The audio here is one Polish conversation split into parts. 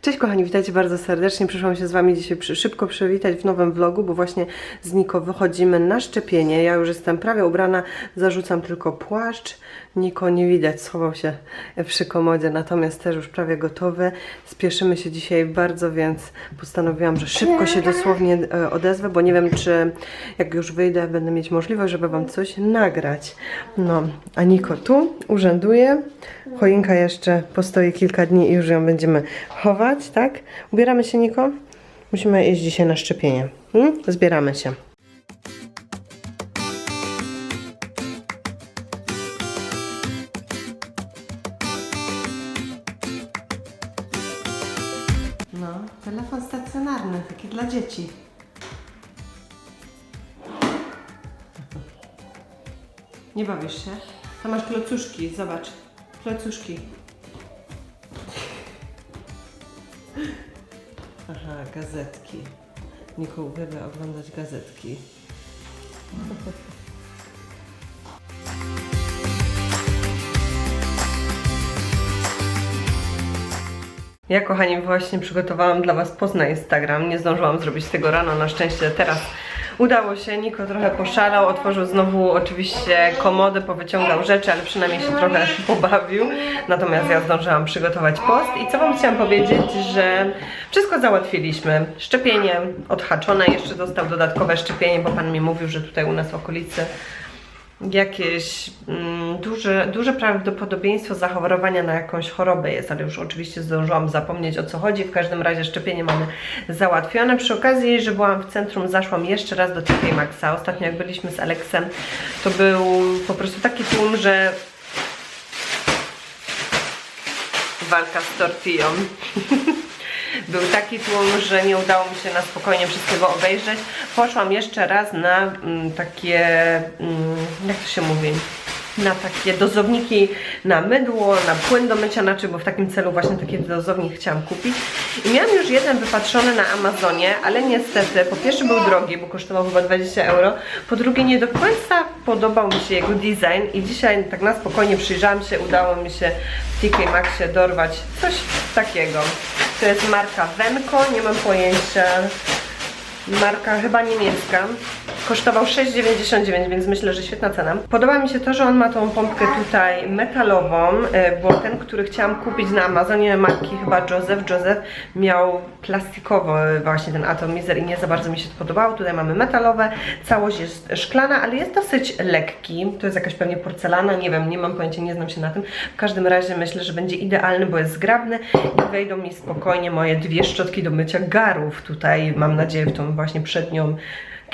Cześć kochani, witajcie bardzo serdecznie. Przyszłam się z Wami dzisiaj szybko przywitać w nowym vlogu, bo właśnie z Niko wychodzimy na szczepienie. Ja już jestem prawie ubrana, zarzucam tylko płaszcz. Niko nie widać, schował się przy komodzie, natomiast też już prawie gotowy. Spieszymy się dzisiaj bardzo, więc postanowiłam, że szybko się dosłownie e, odezwę, bo nie wiem, czy jak już wyjdę, będę mieć możliwość, żeby Wam coś nagrać. No, a Niko tu urzęduje. Choinka jeszcze postoi kilka dni i już ją będziemy chować, tak? Ubieramy się, Niko? Musimy iść dzisiaj na szczepienie. Hmm? Zbieramy się. Nie bawisz się? Tam masz klocuszki, zobacz. Klocuszki. Aha, gazetki. Niko uwielbia oglądać gazetki. Ja, kochani, właśnie przygotowałam dla Was post na Instagram. Nie zdążyłam zrobić tego rano, na szczęście teraz udało się. Niko trochę poszalał, otworzył znowu oczywiście komodę, powyciągał rzeczy, ale przynajmniej się trochę pobawił. Natomiast ja zdążyłam przygotować post i co Wam chciałam powiedzieć, że wszystko załatwiliśmy. Szczepienie odhaczone, jeszcze dostał dodatkowe szczepienie, bo Pan mi mówił, że tutaj u nas w okolicy jakieś mm, duże, duże prawdopodobieństwo zachorowania na jakąś chorobę jest, ale już oczywiście zdążyłam zapomnieć o co chodzi. W każdym razie szczepienie mamy załatwione. Przy okazji, że byłam w centrum, zaszłam jeszcze raz do TK Maxa. Ostatnio jak byliśmy z Aleksem, to był po prostu taki tłum, że walka z tortillą. Był taki tłum, że nie udało mi się na spokojnie wszystkiego obejrzeć. Poszłam jeszcze raz na mm, takie, mm, jak to się mówi, na takie dozowniki na mydło, na płyn do mycia naczyń, bo w takim celu właśnie taki dozownik chciałam kupić. I miałam już jeden wypatrzony na Amazonie, ale niestety po pierwsze był drogi, bo kosztował chyba 20 euro, po drugie nie do końca podobał mi się jego design i dzisiaj tak na spokojnie przyjrzałam się, udało mi się w TK Maxie dorwać coś takiego. To jest marka Venko, nie mam pojęcia. Marka chyba niemiecka. Kosztował 6,99, więc myślę, że świetna cena. Podoba mi się to, że on ma tą pompkę tutaj metalową, e, bo ten, który chciałam kupić na Amazonie marki chyba Joseph, Joseph miał plastikowy właśnie ten atomizer i nie za bardzo mi się to podobało. Tutaj mamy metalowe, całość jest szklana, ale jest dosyć lekki. To jest jakaś pewnie porcelana, nie wiem, nie mam pojęcia, nie znam się na tym. W każdym razie myślę, że będzie idealny, bo jest zgrabny i wejdą mi spokojnie moje dwie szczotki do mycia garów. Tutaj mam nadzieję w tą właśnie przednią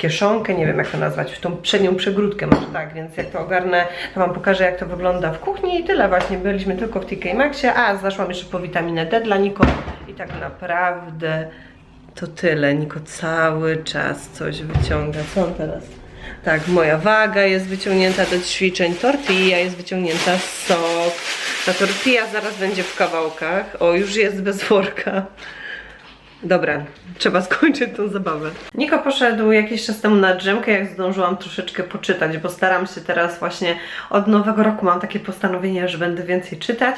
kieszonkę, nie wiem jak to nazwać, w tą przednią przegródkę może tak, więc jak to ogarnę, to Wam pokażę jak to wygląda w kuchni i tyle właśnie, byliśmy tylko w TK Maxie, a zaszłam jeszcze po witaminę D dla Niko i tak naprawdę to tyle, Niko cały czas coś wyciąga, co on teraz? Tak, moja waga jest wyciągnięta do ćwiczeń, tortilla jest wyciągnięta, sok, ta tortilla zaraz będzie w kawałkach, o już jest bez worka. Dobra, trzeba skończyć tą zabawę. Niko poszedł jakiś czas temu na drzemkę, jak zdążyłam troszeczkę poczytać, bo staram się teraz właśnie od nowego roku mam takie postanowienie, że będę więcej czytać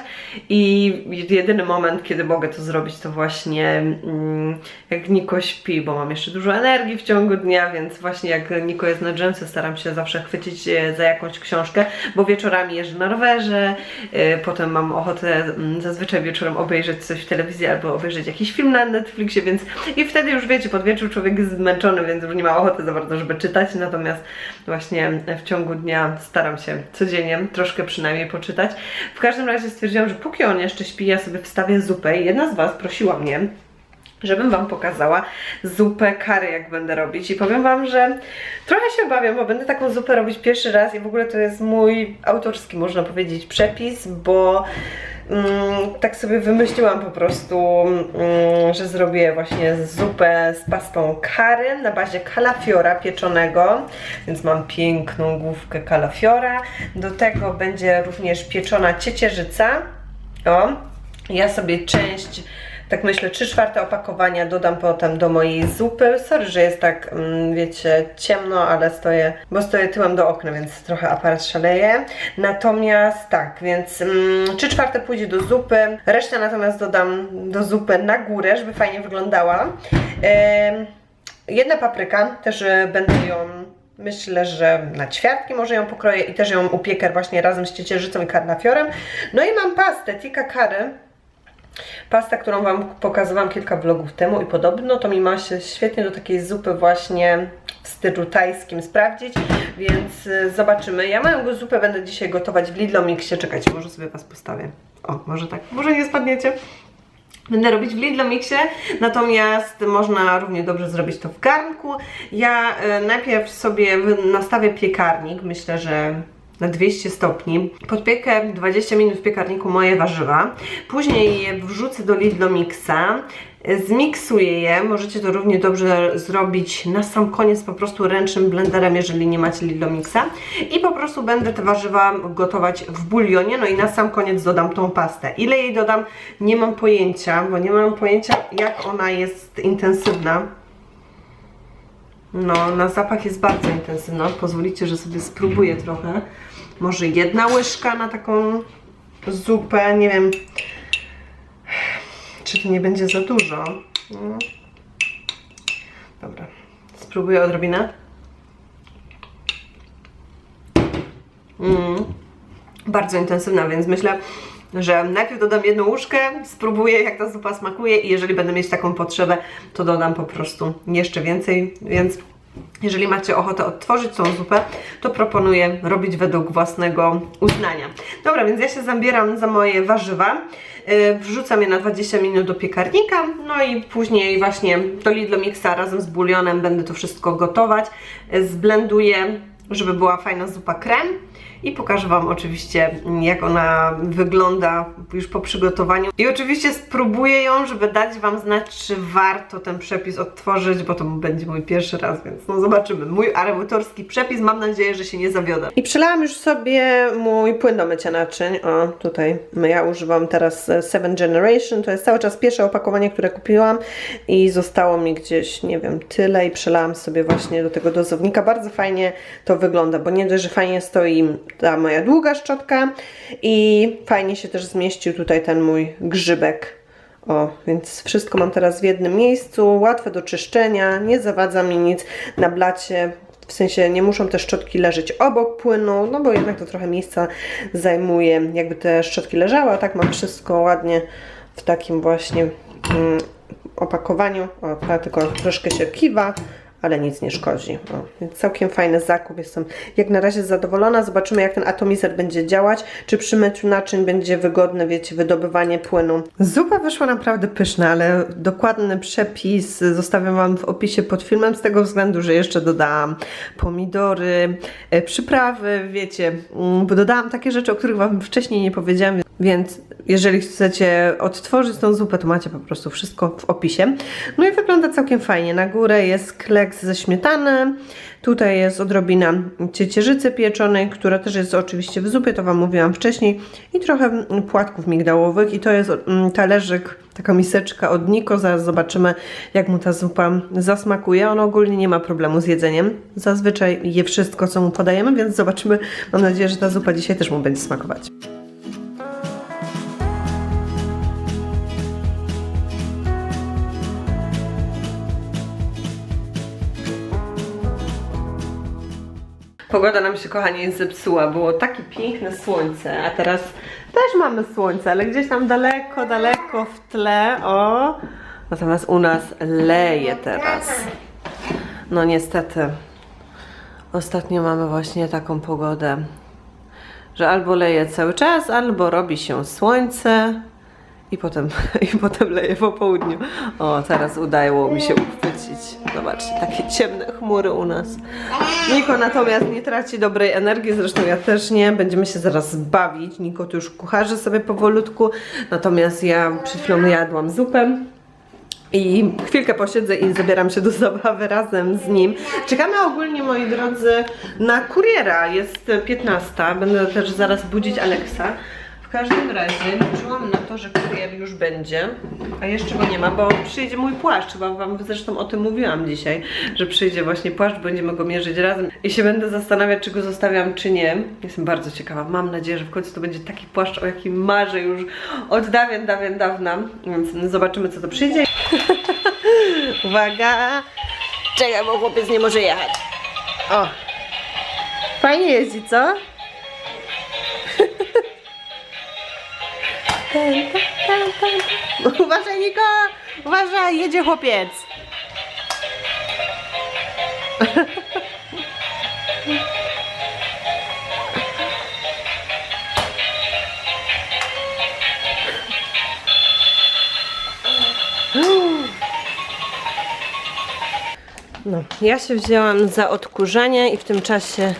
i jedyny moment, kiedy mogę to zrobić, to właśnie mm, jak Niko śpi, bo mam jeszcze dużo energii w ciągu dnia, więc właśnie jak Niko jest na drzemce, staram się zawsze chwycić e, za jakąś książkę, bo wieczorami jeżdżę na rowerze, e, potem mam ochotę mm, zazwyczaj wieczorem obejrzeć coś w telewizji albo obejrzeć jakiś film na Netflixie, więc i wtedy już wiecie, pod wieczór człowiek jest zmęczony, więc już nie ma ochoty za bardzo, żeby czytać, natomiast właśnie w ciągu dnia staram się codziennie troszkę przynajmniej poczytać. W każdym razie stwierdziłam, że póki on jeszcze śpi, ja sobie wstawię zupę i jedna z Was prosiła mnie, żebym Wam pokazała zupę kary, jak będę robić. I powiem Wam, że trochę się obawiam, bo będę taką zupę robić pierwszy raz i w ogóle to jest mój autorski, można powiedzieć, przepis, bo tak sobie wymyśliłam po prostu, mm, że zrobię właśnie zupę z pastą kary na bazie kalafiora pieczonego, więc mam piękną główkę kalafiora. Do tego będzie również pieczona ciecierzyca. O, ja sobie część tak myślę, 3 czwarte opakowania dodam potem do mojej zupy. Sorry, że jest tak, mm, wiecie, ciemno, ale stoję, bo stoję tyłem do okna, więc trochę aparat szaleje. Natomiast tak, więc mm, 3 czwarte pójdzie do zupy, resztę natomiast dodam do zupy na górę, żeby fajnie wyglądała. Jedna papryka, też e, będę ją, myślę, że na ćwiartki może ją pokroję i też ją upiekę właśnie razem z ciecierzycą i karnafiorem. No i mam pastę Tika Curry. Pasta, którą Wam pokazywałam kilka vlogów temu i podobno to mi ma się świetnie do takiej zupy właśnie w stylu tajskim sprawdzić, więc y, zobaczymy. Ja moją zupę będę dzisiaj gotować w Lidlo Mixie. Czekajcie, może sobie Was postawię. O, może tak, może nie spadniecie. Będę robić w Lidlo Mixie, natomiast można równie dobrze zrobić to w garnku. Ja e, najpierw sobie nastawię piekarnik, myślę, że na 200 stopni. Podpiekę 20 minut w piekarniku moje warzywa. Później je wrzucę do Lidlo Mixa. Zmiksuję je, możecie to równie dobrze zrobić na sam koniec po prostu ręcznym blenderem, jeżeli nie macie Lidlo Mixa. I po prostu będę te warzywa gotować w bulionie, no i na sam koniec dodam tą pastę. Ile jej dodam, nie mam pojęcia, bo nie mam pojęcia jak ona jest intensywna. No, na zapach jest bardzo intensywna. Pozwolicie, że sobie spróbuję trochę. Może jedna łyżka na taką zupę, nie wiem, czy to nie będzie za dużo. No. Dobra, spróbuję odrobinę. Mm. Bardzo intensywna, więc myślę, że najpierw dodam jedną łyżkę, spróbuję jak ta zupa smakuje i jeżeli będę mieć taką potrzebę, to dodam po prostu jeszcze więcej, więc jeżeli macie ochotę odtworzyć tą zupę, to proponuję robić według własnego uznania. Dobra, więc ja się zabieram za moje warzywa. Yy, Wrzucam je na 20 minut do piekarnika, no i później właśnie do Lidlo Mixa razem z bulionem będę to wszystko gotować. Yy, Zblenduję, żeby była fajna zupa krem i pokażę Wam oczywiście jak ona wygląda już po przygotowaniu. I oczywiście spróbuję ją, żeby dać Wam znać, czy warto ten przepis odtworzyć, bo to będzie mój pierwszy raz, więc no zobaczymy. Mój autorski przepis, mam nadzieję, że się nie zawiodę. I przelałam już sobie mój płyn do mycia naczyń. O, tutaj ja używam teraz e, Seven Generation, to jest cały czas pierwsze opakowanie, które kupiłam i zostało mi gdzieś, nie wiem, tyle i przelałam sobie właśnie do tego dozownika. Bardzo fajnie to wygląda, bo nie dość, że fajnie stoi ta moja długa szczotka i fajnie się też zmieścił tutaj ten mój grzybek. O, więc wszystko mam teraz w jednym miejscu, łatwe do czyszczenia, nie zawadza mi nic na blacie. W sensie nie muszą te szczotki leżeć obok płynu, no bo jednak to trochę miejsca zajmuje, jakby te szczotki leżały, a tak mam wszystko ładnie w takim właśnie mm, opakowaniu. O, ta tylko troszkę się kiwa, ale nic nie szkodzi. O, więc całkiem fajny zakup. Jestem jak na razie zadowolona. Zobaczymy, jak ten atomizer będzie działać. Czy przy myciu naczyń będzie wygodne, wiecie, wydobywanie płynu. Zupa wyszła naprawdę pyszna, ale dokładny przepis zostawiam Wam w opisie pod filmem, z tego względu, że jeszcze dodałam pomidory, e, przyprawy, wiecie, mm, bo dodałam takie rzeczy, o których Wam wcześniej nie powiedziałam, więc jeżeli chcecie odtworzyć tą zupę, to macie po prostu wszystko w opisie. No i wygląda całkiem fajnie. Na górę jest kleks ze śmietany, tutaj jest odrobina ciecierzycy pieczonej, która też jest oczywiście w zupie, to Wam mówiłam wcześniej, i trochę płatków migdałowych i to jest mm, talerzyk, taka miseczka od Niko. Zaraz zobaczymy, jak mu ta zupa zasmakuje. On ogólnie nie ma problemu z jedzeniem. Zazwyczaj je wszystko, co mu podajemy, więc zobaczymy. Mam nadzieję, że ta zupa dzisiaj też mu będzie smakować. Pogoda nam się, kochani, zepsuła. Było takie piękne słońce, a teraz też mamy słońce, ale gdzieś tam daleko, daleko w tle. O! Natomiast u nas leje teraz. No niestety. Ostatnio mamy właśnie taką pogodę, że albo leje cały czas, albo robi się słońce i potem, i potem leje po południu. O, teraz udało mi się uchwycić. Zobaczcie, takie ciemne chmury u nas. Niko natomiast nie traci dobrej energii, zresztą ja też nie. Będziemy się zaraz bawić. Niko tu już kucharzy sobie powolutku, natomiast ja przed chwilą jadłam zupę. I chwilkę posiedzę i zabieram się do zabawy razem z nim. Czekamy ogólnie, moi drodzy, na kuriera. Jest 15. Będę też zaraz budzić Aleksa. W każdym razie liczyłam na to, to, że kurier już będzie, a jeszcze go nie ma, bo przyjdzie mój płaszcz, chyba wam zresztą o tym mówiłam dzisiaj, że przyjdzie właśnie płaszcz, będziemy go mierzyć razem i się będę zastanawiać, czy go zostawiam, czy nie. Jestem bardzo ciekawa, mam nadzieję, że w końcu to będzie taki płaszcz, o jakim marzę już od dawien, dawien, dawna, więc zobaczymy, co to przyjdzie. Uwaga! Czekaj, bo chłopiec nie może jechać. O! Fajnie jeździ, co? Tan, tan, tan. Uważaj, Niko! Uważaj, jedzie chłopiec! No, ja się wzięłam za odkurzenie i w tym czasie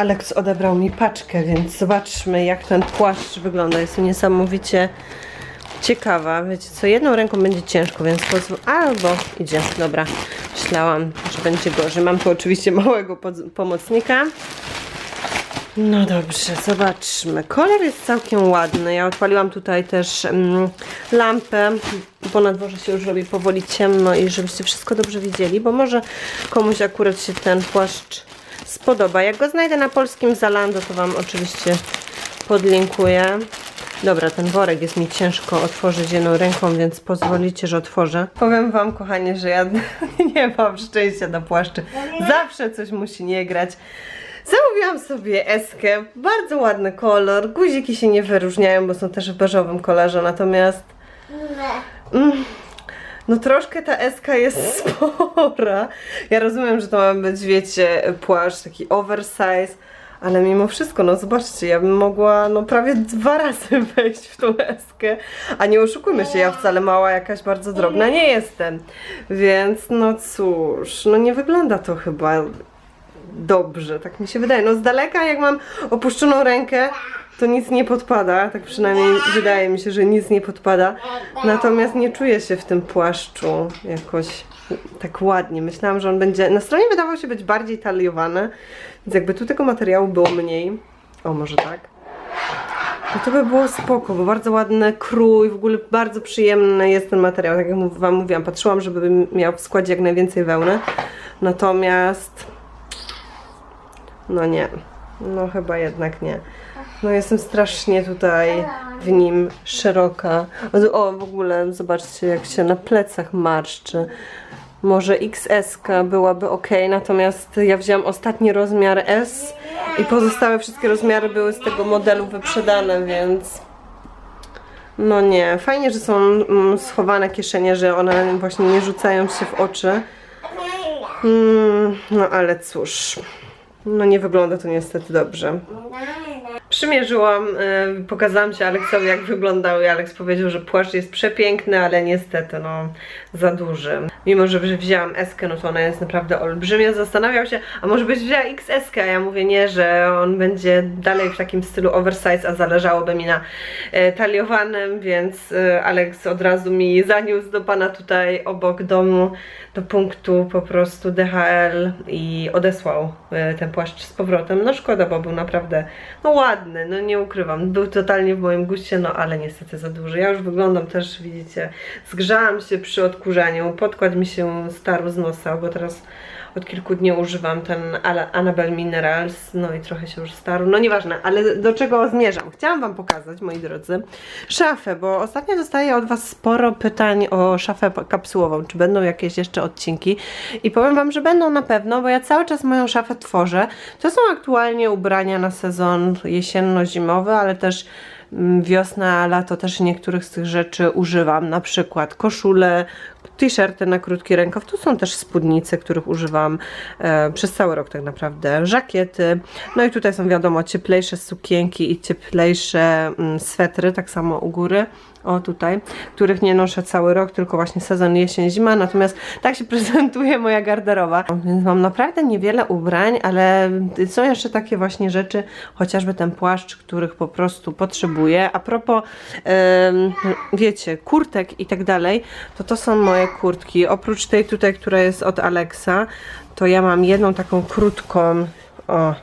Alex odebrał mi paczkę, więc zobaczmy jak ten płaszcz wygląda. Jestem niesamowicie ciekawa. Wiecie co, jedną ręką będzie ciężko, więc pozwól... Albo idzie, dobra. Myślałam, że będzie gorzej. Mam tu oczywiście małego pomocnika. No dobrze, zobaczmy. Kolor jest całkiem ładny. Ja odpaliłam tutaj też mm, lampę, bo na dworze się już robi powoli ciemno i żebyście wszystko dobrze widzieli, bo może komuś akurat się ten płaszcz spodoba. Jak go znajdę na polskim Zalando, to Wam oczywiście podlinkuję. Dobra, ten worek jest mi ciężko otworzyć jedną ręką, więc pozwolicie, że otworzę. Powiem Wam, kochanie, że ja nie mam szczęścia do płaszczy. Zawsze coś musi nie grać. Zamówiłam sobie eskę, bardzo ładny kolor, guziki się nie wyróżniają, bo są też w beżowym kolorze, natomiast mm, no troszkę ta eska jest spora. Ja rozumiem, że to ma być, wiecie, płaszcz taki oversize, ale mimo wszystko, no zobaczcie, ja bym mogła no prawie dwa razy wejść w tą eskę, a nie oszukujmy się, ja wcale mała, jakaś bardzo drobna nie jestem, więc no cóż, no nie wygląda to chyba dobrze, tak mi się wydaje. No z daleka jak mam opuszczoną rękę, to nic nie podpada, tak przynajmniej wydaje mi się, że nic nie podpada. Natomiast nie czuję się w tym płaszczu jakoś tak ładnie. Myślałam, że on będzie, na stronie wydawał się być bardziej taliowany, więc jakby tu tego materiału było mniej. O, może tak. No to by było spoko, bo bardzo ładny krój, w ogóle bardzo przyjemny jest ten materiał, tak jak wam mówiłam, patrzyłam, żeby miał w składzie jak najwięcej wełny, natomiast no nie, no chyba jednak nie. No jestem strasznie tutaj w nim szeroka. O, w ogóle zobaczcie jak się na plecach marszczy. Może XS byłaby ok, natomiast ja wzięłam ostatni rozmiar S i pozostałe wszystkie rozmiary były z tego modelu wyprzedane, więc no nie. Fajnie, że są mm, schowane kieszenie, że one właśnie nie rzucają się w oczy. Mm, no ale cóż, no nie wygląda to niestety dobrze. Przymierzyłam, y, pokazałam się Aleksowi jak wyglądał i Aleks powiedział, że płaszcz jest przepiękny, ale niestety no za duży. Mimo, że wzięłam eskę, no to ona jest naprawdę olbrzymia. Zastanawiał się, a może byś wzięła XS, a ja mówię nie, że on będzie dalej w takim stylu oversize, a zależałoby mi na e, taliowanym, więc e, Aleks od razu mi zaniósł do pana tutaj obok domu, do punktu po prostu DHL i odesłał e, ten płaszcz z powrotem. No szkoda, bo był naprawdę no ładny, no nie ukrywam. Był totalnie w moim guście, no ale niestety za duży. Ja już wyglądam też, widzicie, zgrzałam się przy odkurzaniu, podkład mi się starł z nosa, bo teraz od kilku dni używam ten Annabelle Minerals, no i trochę się już starł, no nieważne, ale do czego zmierzam? Chciałam Wam pokazać, moi drodzy, szafę, bo ostatnio dostaję od Was sporo pytań o szafę kapsułową, czy będą jakieś jeszcze odcinki i powiem Wam, że będą na pewno, bo ja cały czas moją szafę tworzę. To są aktualnie ubrania na sezon jesienno-zimowy, ale też wiosna, lato też niektórych z tych rzeczy używam, na przykład koszule, t-shirty na krótki rękaw, tu są też spódnice, których używam e, przez cały rok tak naprawdę, żakiety, no i tutaj są wiadomo cieplejsze sukienki i cieplejsze mm, swetry, tak samo u góry, o tutaj, których nie noszę cały rok, tylko właśnie sezon jesień, zima, natomiast tak się prezentuje moja garderoba, więc mam naprawdę niewiele ubrań, ale są jeszcze takie właśnie rzeczy, chociażby ten płaszcz, których po prostu potrzebuję. A propos, wiecie, kurtek i tak dalej, to to są moje kurtki. Oprócz tej tutaj, która jest od Alexa, to ja mam jedną taką krótką, o,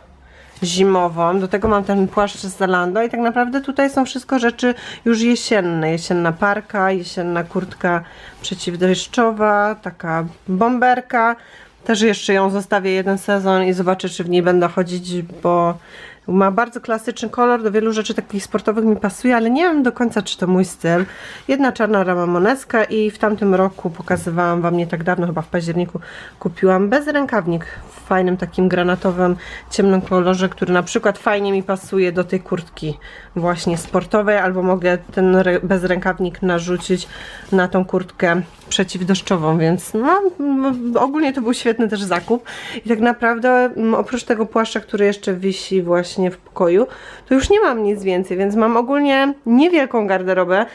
zimową. Do tego mam ten płaszcz z Zalando i tak naprawdę tutaj są wszystko rzeczy już jesienne. Jesienna parka, jesienna kurtka przeciwdeszczowa, taka bomberka. Też jeszcze ją zostawię jeden sezon i zobaczę, czy w niej będę chodzić, bo ma bardzo klasyczny kolor, do wielu rzeczy takich sportowych mi pasuje, ale nie wiem do końca, czy to mój styl. Jedna czarna rama moneska i w tamtym roku pokazywałam Wam nie tak dawno, chyba w październiku, kupiłam bezrękawnik w fajnym takim granatowym, ciemnym kolorze, który na przykład fajnie mi pasuje do tej kurtki właśnie sportowej, albo mogę ten bezrękawnik narzucić na tą kurtkę przeciwdeszczową, więc no, ogólnie to był świetny też zakup i tak naprawdę oprócz tego płaszcza, który jeszcze wisi właśnie w pokoju, to już nie mam nic więcej, więc mam ogólnie niewielką garderobę,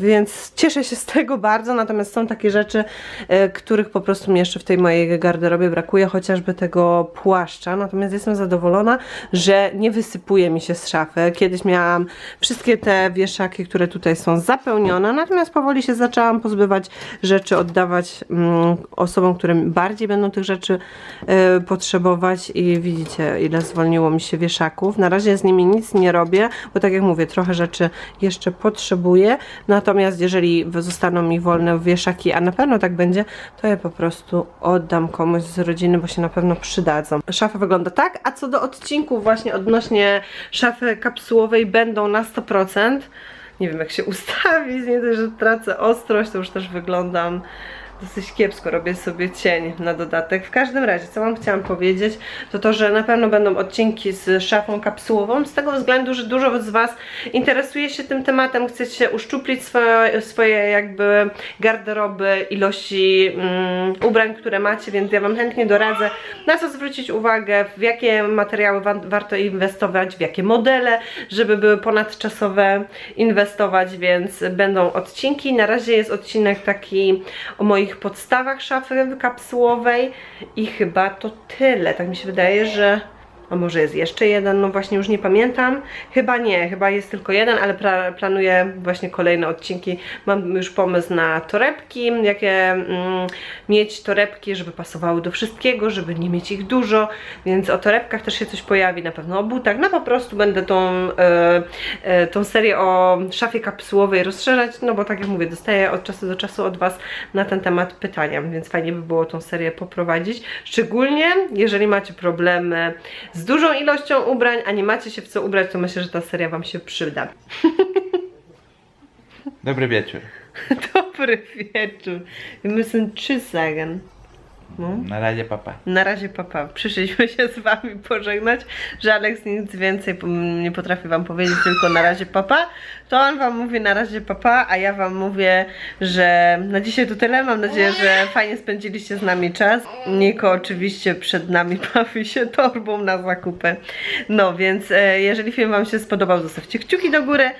więc cieszę się z tego bardzo, natomiast są takie rzeczy, e, których po prostu mi jeszcze w tej mojej garderobie brakuje, chociażby tego płaszcza, natomiast jestem zadowolona, że nie wysypuje mi się z szafy. Kiedyś miałam wszystkie te wieszaki, które tutaj są zapełnione, natomiast powoli się zaczęłam pozbywać rzeczy, oddawać mm, osobom, które bardziej będą tych rzeczy e, potrzebować i widzicie, ile zwolniło mi się wieszaków. Na razie z nimi nic nie robię, bo tak jak mówię, trochę rzeczy jeszcze potrzebuję, natomiast jeżeli zostaną mi wolne wieszaki, a na pewno tak będzie, to je po prostu oddam komuś z rodziny, bo się na pewno przydadzą. Szafa wygląda tak, a co do odcinków właśnie odnośnie szafy kapsułowej będą na 100%. Nie wiem jak się ustawić, nie dość, że tracę ostrość, to już też wyglądam dosyć kiepsko, robię sobie cień na dodatek. W każdym razie, co wam chciałam powiedzieć, to to, że na pewno będą odcinki z szafą kapsułową, z tego względu, że dużo z was interesuje się tym tematem, chcecie uszczuplić swoje, swoje jakby garderoby, ilości mm, ubrań, które macie, więc ja wam chętnie doradzę, na co zwrócić uwagę, w jakie materiały wa warto inwestować, w jakie modele, żeby były ponadczasowe inwestować, więc będą odcinki. Na razie jest odcinek taki o moich podstawach szafy kapsułowej i chyba to tyle. Tak mi się wydaje, że a może jest jeszcze jeden, no właśnie już nie pamiętam. Chyba nie, chyba jest tylko jeden, ale pra- planuję właśnie kolejne odcinki. Mam już pomysł na torebki, jakie mm, mieć torebki, żeby pasowały do wszystkiego, żeby nie mieć ich dużo, więc o torebkach też się coś pojawi, na pewno o butach. No po prostu będę tą, e, e, tą serię o szafie kapsułowej rozszerzać, no bo tak jak mówię, dostaję od czasu do czasu od Was na ten temat pytania, więc fajnie by było tą serię poprowadzić. Szczególnie jeżeli macie problemy z dużą ilością ubrań, a nie macie się w co ubrać, to myślę, że ta seria Wam się przyda. Dobry wieczór. Dobry wieczór. Wir müssen Tschüss sagen. No. Na razie papa. Na razie papa. Przyszliśmy się z wami pożegnać, że Alex nic więcej nie potrafi wam powiedzieć, tylko na razie papa. To on wam mówi na razie papa, a ja wam mówię, że na dzisiaj to tyle. Mam nadzieję, że fajnie spędziliście z nami czas. Niko oczywiście przed nami bawi się torbą na zakupy. No więc e, jeżeli film wam się spodobał, zostawcie kciuki do góry.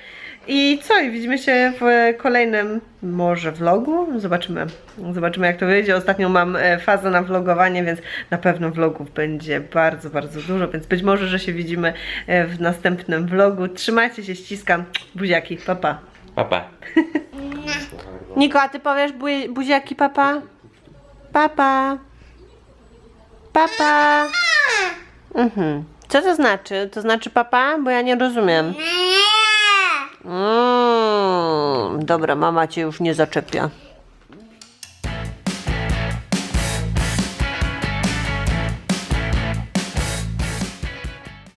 I co? I widzimy się w kolejnym może vlogu? Zobaczymy. Zobaczymy jak to wyjdzie. Ostatnio mam e, fazę na vlogowanie, więc na pewno vlogów będzie bardzo, bardzo dużo, więc być może, że się widzimy e, w następnym vlogu. Trzymajcie się, ściskam. Buziaki, papa. Papa. Niko, a ty powiesz bu- buziaki, papa? Papa. Papa. Mhm. Co to znaczy? To znaczy papa? Bo ja nie rozumiem. Mm, dobra, mama cię już nie zaczepia.